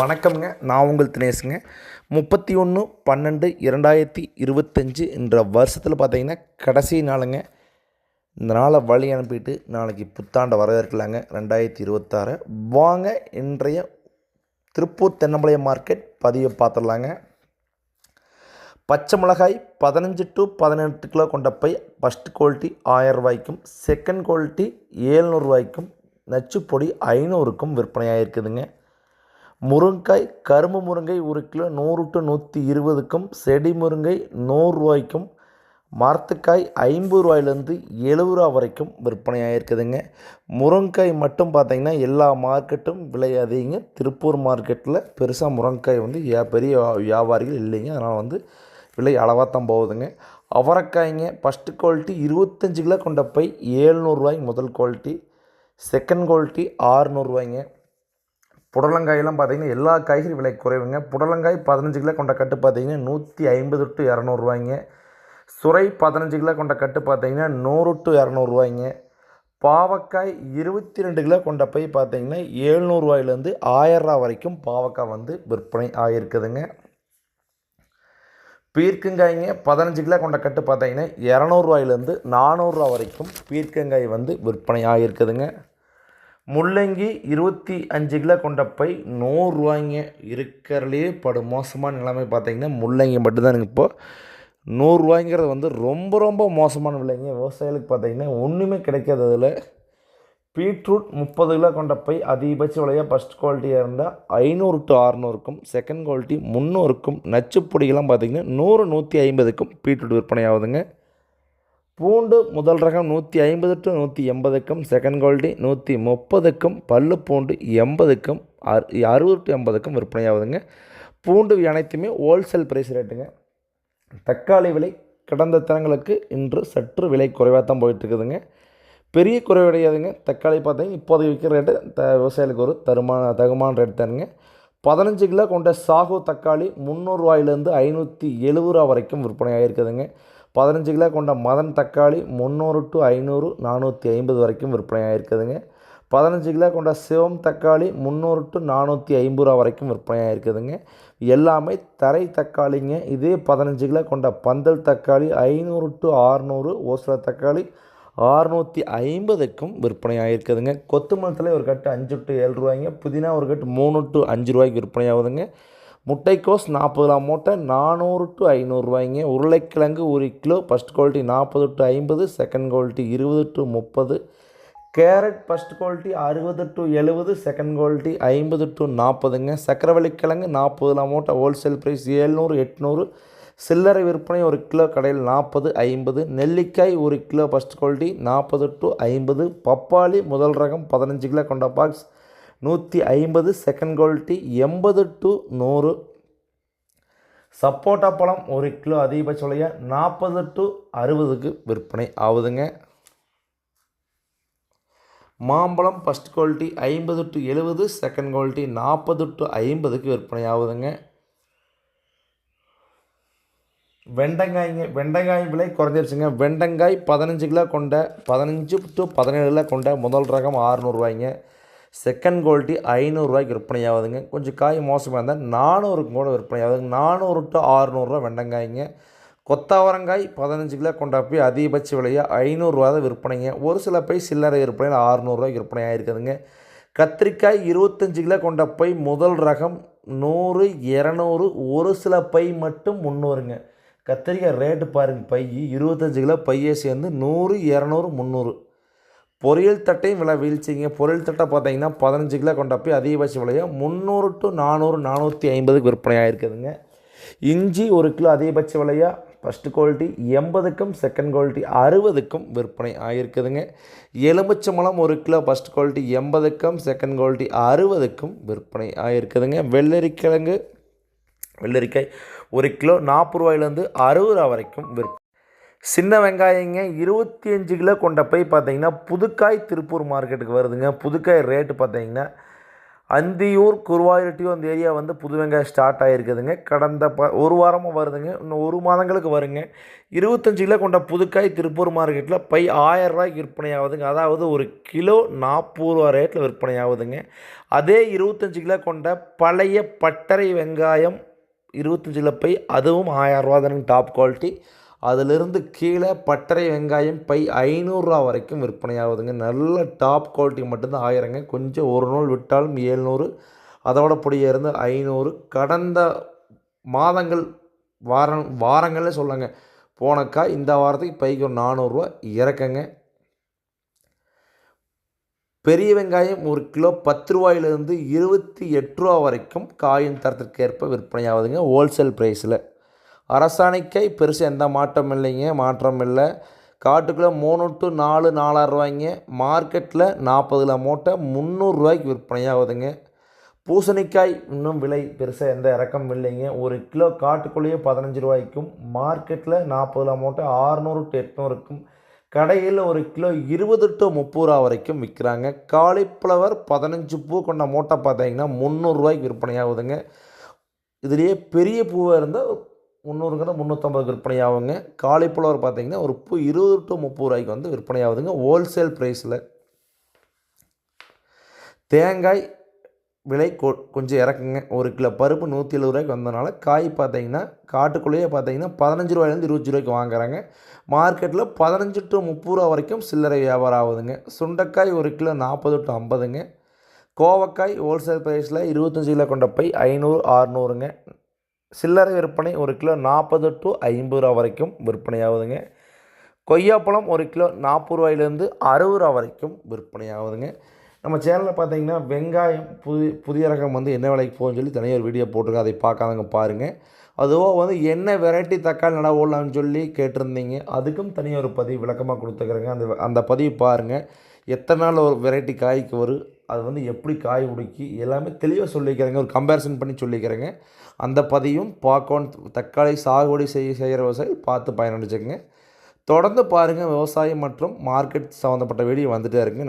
வணக்கம்ங்க. நான் உங்கள் தினேஷுங்க. முப்பத்தி ஒன்று பன்னெண்டு இரண்டாயிரத்தி இருபத்தஞ்சு என்ற வருஷத்தில் பார்த்தீங்கன்னா கடைசி நாளுங்க. இந்த நாளை வழி அனுப்பிட்டு நாளைக்கு புத்தாண்டை வரவேற்கலாங்க ரெண்டாயிரத்தி இருபத்தாறு. வாங்க இன்றைய திருப்பூர் தென்னம்பாளையம் மார்க்கெட் பதிவை பார்த்துடலாங்க. பச்சை மிளகாய் பதினஞ்சு டு பதினெட்டு கிலோ கொண்ட பை ஃபஸ்ட் குவாலிட்டி ஆயிரம் ரூபாய்க்கும் செகண்ட் குவாலிட்டி ஏழ்நூறுவாய்க்கும் நச்சுப்பொடி ஐநூறுக்கும் விற்பனையாக இருக்குதுங்க முருங்காய் கரும்பு முருங்கை ஒரு கிலோ நூறு டு நூற்றி இருபதுக்கும் செடி முருங்கை நூறுரூவாய்க்கும் மரத்துக்காய் ஐம்பது ரூபாயிலேருந்து எழுபது ரூபா வரைக்கும் விற்பனை ஆகிருக்குதுங்க முருங்காய் மட்டும் பார்த்திங்கன்னா எல்லா மார்க்கெட்டும் விலை அதிகங்க திருப்பூர் மார்க்கெட்டில் பெருசாக முருங்காய் வந்து ஏ பெரிய வியாபாரிகள் இல்லைங்க. அதனால் வந்து விலை அளவாக தான் போகுதுங்க. அவரைக்காய்ங்க ஃபஸ்ட்டு குவாலிட்டி இருபத்தஞ்சு கிலோ கொண்ட பை ஏழ்நூறுவாய்ங்க முதல் குவாலிட்டி செகண்ட் குவாலிட்டி ஆறுநூறுவாய்ங்க புடலங்காயெல்லாம் பார்த்திங்கன்னா எல்லா காய்கறி விலை குறைவுங்க. புடலங்காய் பதினஞ்சு கிலோ கொண்ட கட்டு பார்த்தீங்கன்னா நூற்றி ஐம்பது டு இரநூறுவாய்ங்க சுரை பதினஞ்சு கிலோ கொண்ட கட்டு பார்த்தீங்கன்னா நூறு டு இரநூறுவாய்ங்க பாவக்காய் இருபத்தி ரெண்டு கிலோ கொண்ட போய் பார்த்தீங்கன்னா ஏழ்நூறுவாயிலேருந்து ஆயிரரூவா வரைக்கும் பாவக்காய் வந்து விற்பனை ஆகிருக்குதுங்க பீர்க்கங்காய்ங்க பதினஞ்சு கிலோ கொண்ட கட்டு பார்த்தீங்கன்னா இரநூறுவாயிலேருந்து நானூறுரூவா வரைக்கும் பீர்க்கங்காய் வந்து விற்பனை ஆகிருக்குதுங்க முள்ளங்கி இருபத்தி அஞ்சு கிலோ கொண்ட பை நூறுரூவாய்ங்க இருக்கிறதுலே படு மோசமான நிலைமை பார்த்தீங்கன்னா முள்ளங்கி மட்டும்தான் இப்போது நூறுரூவாய்ங்கிறது வந்து ரொம்ப ரொம்ப மோசமான விலைங்க. விவசாயிகளுக்கு பார்த்தீங்கன்னா ஒன்றுமே கிடைக்காது அதில். பீட்ரூட் முப்பது கிலோ கொண்ட பை அதிகபட்ச விலையாக ஃபஸ்ட் குவாலிட்டியாக இருந்தால் ஐநூறு டு அறநூறுக்கும் செகண்ட் குவாலிட்டி முந்நூறுக்கும் நச்சுப்பொடிகள்லாம் பார்த்தீங்கன்னா நூறு நூற்றி ஐம்பதுக்கும் பீட்ரூட் விற்பனை ஆகுதுங்க பூண்டு முதல் ரகம் நூற்றி ஐம்பது டு நூற்றி எண்பதுக்கும் செகண்ட் குவாலிட்டி நூற்றி முப்பதுக்கும் பல்லு பூண்டு எண்பதுக்கும் அறு அறுபது டு எண்பதுக்கும் விற்பனை ஆகுதுங்க பூண்டு அனைத்துமே ஹோல்சேல் ப்ரைஸ் ரேட்டுங்க தக்காளி விலை கடந்த தினங்களுக்கு இன்று சற்று விலை குறைவாக தான் போயிட்டுருக்குதுங்க. பெரிய குறைவடையாதுங்க. தக்காளி பார்த்தீங்கன்னா இப்போதைக்கு விற்கிற ரேட்டு த விவசாயிகளுக்கு ஒரு தருமான தகுமான ரேட் தானுங்க. பதினஞ்சு கிலோ கொண்ட சாகு தக்காளி முந்நூறுரூவாயிலேருந்து ஐநூற்றி எழுபது ரூபா வரைக்கும் விற்பனை ஆகிருக்குதுங்க பதினஞ்சு கிலோ கொண்ட மதன் தக்காளி முந்நூறு டு ஐநூறு நானூற்றி ஐம்பது வரைக்கும் விற்பனையாக இருக்குதுங்க பதினஞ்சு கிலோ கொண்ட சிவம் தக்காளி முந்நூறு டு நானூற்றி ஐம்பது ரூபா வரைக்கும் விற்பனையாக இருக்குதுங்க எல்லாமே தரை தக்காளிங்க. இதே பதினஞ்சு கிலோ கொண்ட பந்தல் தக்காளி ஐநூறு டு ஆறுநூறு ஓசல தக்காளி ஆறுநூற்றி ஐம்பதுக்கும் விற்பனையாக இருக்குதுங்க கொத்தமல்லி ஒரு கட்டு அஞ்சு டு ஏழு ரூபாய்ங்க. புதினா ஒரு கட்டு மூணு டு அஞ்சு ரூபாய்க்கு விற்பனை ஆகுதுங்க முட்டைக்கோஸ் நாற்பது கிராம் மூட்டை நானூறு டு ஐநூறுரூவாய்ங்க உருளைக்கிழங்கு ஒரு கிலோ ஃபஸ்ட் குவாலிட்டி நாற்பது டு ஐம்பது செகண்ட் குவாலிட்டி இருபது டு முப்பது. கேரட் ஃபஸ்ட் குவாலிட்டி அறுபது டு எழுபது செகண்ட் குவாலிட்டி ஐம்பது டு நாற்பதுங்க. சக்கரவள்ளிக்கிழங்கு நாற்பது கிராம் மூட்டை ஹோல்சேல் ப்ரைஸ் ஏழ்நூறு எட்நூறு. சில்லறை விற்பனை ஒரு கிலோ கடையில் நாற்பது ஐம்பது. நெல்லிக்காய் ஒரு கிலோ ஃபஸ்ட் குவாலிட்டி நாற்பது டு ஐம்பது. பப்பாளி முதல் ரகம் பதினஞ்சு கிலோ கொண்ட பாக்ஸ் நூற்றி ஐம்பது செகண்ட் குவாலிட்டி எண்பது டு நூறு. சப்போட்டா பழம் ஒரு கிலோ அதிகபட்ச விலைய நாற்பது டு அறுபதுக்கு விற்பனை ஆகுதுங்க. மாம்பழம் ஃபஸ்ட் குவாலிட்டி ஐம்பது டு எழுபது செகண்ட் குவாலிட்டி நாற்பது டு ஐம்பதுக்கு விற்பனை ஆகுதுங்க. வெண்டங்காய்ங்க வெண்டைக்காய் விலை குறைஞ்சிருச்சுங்க. வெண்டங்காய் பதினஞ்சு கிலோ கொண்ட பதினஞ்சு டு பதினேழு கிலோ கொண்ட முதல் ரகம் ஆறுநூறுவாய்ங்க செகண்ட் குவாலிட்டி ஐநூறுரூவாய்க்கு விற்பனையாகுதுங்க. கொஞ்சம் காய் மோசமாக இருந்தால் நானூறுக்கும் கூட விற்பனை ஆகுதுங்க நானூறு டு ஆறுநூறுரூவா வெண்டங்காய்ங்க. கொத்தாவரங்காய் பதினஞ்சு கிலோ கொண்டா போய் அதிகபட்ச விலையாக ஐநூறுரூவா தான் விற்பனைங்க. ஒரு சில பை சில்லறை விற்பனையில் ஆறுநூறுவாய்க்கு விற்பனை ஆகிருக்குதுங்க கத்திரிக்காய் இருபத்தஞ்சு கிலோ கொண்ட பை முதல் ரகம் நூறு இரநூறு ஒரு சில பை மட்டும் முந்நூறுங்க. கத்திரிக்காய் ரேட்டு பாருங்கள் பை. இருபத்தஞ்சு கிலோ பையை சேர்ந்து நூறு இரநூறு முந்நூறு. பொரியல் தட்டையும் விலை வீழ்ச்சிங்க. பொரியல் தட்டை பார்த்தீங்கன்னா பதினஞ்சு கிலோ கொண்ட போய் அதிகபட்ச விலையாக முந்நூறு டு நானூறு நானூற்றி ஐம்பதுக்கு விற்பனையாக இருக்குதுங்க. இஞ்சி ஒரு கிலோ அதிகபட்ச விலையாக ஃபஸ்ட்டு குவாலிட்டி எண்பதுக்கும் செகண்ட் குவாலிட்டி அறுபதுக்கும் விற்பனை ஆகியிருக்குதுங்க எலுமிச்சம்பழம் ஒரு கிலோ ஃபஸ்ட் குவாலிட்டி எண்பதுக்கும் செகண்ட் குவாலிட்டி அறுபதுக்கும் விற்பனை ஆகியிருக்குதுங்க வெள்ளரிக்கிழங்கு வெள்ளரிக்காய் ஒரு கிலோ நாற்பது ரூபாயிலேருந்து அறுபது ரூபா வரைக்கும் விற்பனை சின்ன வெங்காயங்க இருபத்தி அஞ்சு கிலோ கொண்ட போய் பார்த்தீங்கன்னா புதுக்காய் திருப்பூர் மார்க்கெட்டுக்கு வருதுங்க. புதுக்காய் ரேட்டு பார்த்தீங்கன்னா அந்தியூர் குருவாயூர்ட்டியும் அந்த ஏரியா வந்து புது வெங்காயம் ஸ்டார்ட் ஆகிருக்குதுங்க கடந்த ப ஒரு வாரமாக வருதுங்க. இன்னும் ஒரு மாதங்களுக்கு வருங்க. இருபத்தஞ்சி கிலோ கொண்ட புதுக்காய் திருப்பூர் மார்க்கெட்டில் பை ஆயிரம் ரூபாய்க்கு விற்பனை ஆகுதுங்க அதாவது ஒரு கிலோ நாற்பது ரூபா ரேட்டில் விற்பனை ஆகுதுங்க அதே இருபத்தஞ்சு கிலோ கொண்ட பழைய பட்டறை வெங்காயம் இருபத்தஞ்சி கிலோ பை அதுவும் ஆயிரம் ரூபா தானுங்க டாப் குவாலிட்டி அதிலிருந்து கீழே பட்டறை வெங்காயம் பை ஐநூறுரூவா வரைக்கும் விற்பனை ஆகுதுங்க நல்ல டாப் குவாலிட்டி மட்டும்தான். ஆயிரங்க. கொஞ்சம் ஒரு நூல் விட்டாலும் ஏழ்நூறு. அதோட பொடியாக இருந்து ஐநூறு. கடந்த மாதங்கள் வாரம் வாரங்களே சொல்லுங்க. போனக்கா இந்த வாரத்துக்கு பைக்கு ஒரு நானூறுரூவா இறக்கங்க. பெரிய வெங்காயம் ஒரு கிலோ பத்து ரூபாயிலிருந்து இருபத்தி எட்டு ரூபா வரைக்கும் காயின் தரத்திற்கேற்ப விற்பனை ஆகுதுங்க ஹோல்சேல் ப்ரைஸில் அரசாணைக்காய் பெருசு எந்த மாற்றம் இல்லைங்க மாற்றம் இல்லை. காட்டுக்குள்ளே மூணு டு நாலு நாலாயிரம் ரூபாய்ங்க. மார்க்கெட்டில் நாற்பது கிலோ மூட்டை முந்நூறுரூவாய்க்கு விற்பனையாகுதுங்க. பூசணிக்காய் இன்னும் விலை பெருசாக எந்த இறக்கம் இல்லைங்க. ஒரு கிலோ காட்டுக்குள்ளேயே பதினஞ்சு ரூபாய்க்கும் மார்க்கெட்டில் நாற்பது கிலோ மூட்டை ஆறுநூறு டு எட்நூறுக்கும் கடையில் ஒரு கிலோ இருபது டு முப்பது ரூபா வரைக்கும் விற்கிறாங்க. காலிஃப்ளவர் பதினஞ்சு பூ கொண்ட மூட்டை பார்த்தீங்கன்னா முந்நூறுரூவாய்க்கு விற்பனையாகுதுங்க. இதுலேயே பெரிய பூவாக இருந்தால் முந்நூறுங்கிறது முந்நூற்றம்பது விற்பனை ஆகுங்க காலிஃப்ளவர் பார்த்தீங்கன்னா ஒரு பூ இருபது டு முப்பது ரூபாய்க்கு வந்து விற்பனை ஆகுதுங்க ஹோல்சேல் ப்ரைஸில் தேங்காய் விலை கொ கொஞ்சம் இறக்குங்க. ஒரு கிலோ பருப்பு நூற்றி எழுபது ரூபாய்க்கு வந்தனால காய் பார்த்தீங்கன்னா காட்டுக்குள்ளேயே பார்த்தீங்கன்னா பதினஞ்சு ரூபாயிலேருந்து இருபது ரூபாய்க்கு வாங்குறாங்க. மார்க்கெட்டில் பதினஞ்சு டு முப்பது ரூபா வரைக்கும் சில்லறை வியாபாரம் ஆகுதுங்க. சுண்டைக்காய் ஒரு கிலோ நாற்பது டு ஐம்பதுங்க. கோவக்காய் ஹோல்சேல் ப்ரைஸில் இருபத்தஞ்சி கிலோ கொண்ட பை ஐநூறு ஆறுநூறுங்க சில்லறை விற்பனை ஒரு கிலோ நாற்பது டு ஐம்பது ரூபா வரைக்கும் விற்பனையாகுதுங்க. கொய்யாப்பழம் ஒரு கிலோ நாற்பது ரூபாயிலேருந்து அறுபது ரூபா வரைக்கும் விற்பனை ஆகுதுங்க நம்ம சேனலில் பார்த்தீங்கன்னா வெங்காயம் புதி புதிய ரகம் வந்து என்ன விலைக்கு போகும்னு சொல்லி தனியாக ஒரு வீடியோ போட்டிருக்கேன். அதை பார்க்காதவங்க பாருங்கள் அதுவும் வந்து என்ன வெரைட்டி தக்காளி நட ஓடலாம்னு சொல்லி கேட்டிருந்தீங்க. அதுக்கும் தனியாக ஒரு பதிவு விளக்கமாக கொடுத்துக்கிறேங்க. அந்த அந்த பதிவு பாருங்கள் எத்தனை நாள் ஒரு வெரைட்டி காய்க்கு வரும் அது வந்து எப்படி காய் உடுக்கி எல்லாமே தெளிவாக சொல்லிக்கிறேங்க. ஒரு கம்பேரிசன் பண்ணி சொல்லிக்கிறேங்க. அந்த பதியும் பார்க்கணும் தக்காளி சாகுபடி செய்ய செய்கிற விவசாயி பார்த்து பயனடைச்சுக்கங்க தொடர்ந்து பாருங்கள் விவசாயம் மற்றும் மார்க்கெட் சம்மந்தப்பட்ட வீடியோ வந்துகிட்டே இருக்குங்க.